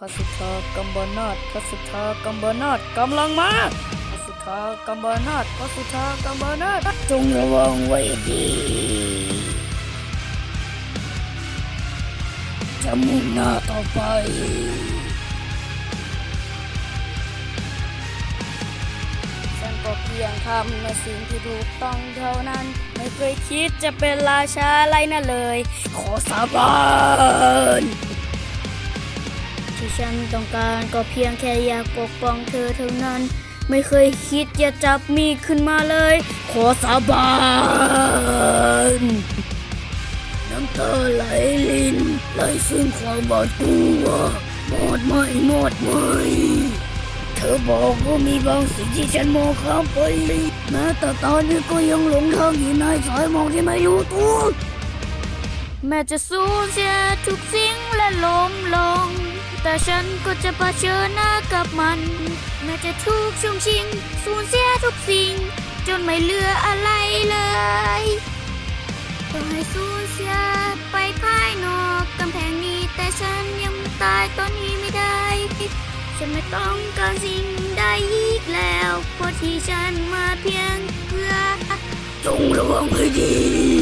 พระสุธากัมบนาตพระสุธากัมบนาตกำลังมาพระสุธากัมบนาตพระสุธากัมบนาตจงระวังไว้ดีจะมุ่งหน้าต่อไปฉันก็เพียงทำในสิ่งที่ถูกต้องเท่านั้น ไม่เคยคิดจะเป็นราชาอะไรนั่นเลย ขอสาบาน ฉันต้องการก็เพียงแค่อยากปกป้องเธอเท่านั้น ไม่เคยคิดจะจับมีขึ้นมาเลย ขอสาบานน้ำตาไหลลินไหลซึ่งความหวาดกลัวหมดไหมหมดไหมเธอบอกว่ามีบางสิ่งที่ฉันมองข้ามไปแม้แต่ตอนนี้ก็ยังหลงทางอยู่ในสายมองที่ไม่รู้ตัวแม้จะสูญเสียทุกสิ่งและล้มลง แต่ฉันก็จะเผชิญหน้ากับมัน แม้จะถูกช่วงชิง สูญเสียทุกสิ่ง จนไม่เหลืออะไรเลยต้องให้สูญเสียไปภายนอกกำแพงนี้ แต่ฉันยังตายตอนนี้ไม่ได้ ฉันไม่ต้องการสิ่งใดอีกแล้วเพราะที่ฉันมาเพียงเพื่อจงระวังให้ดี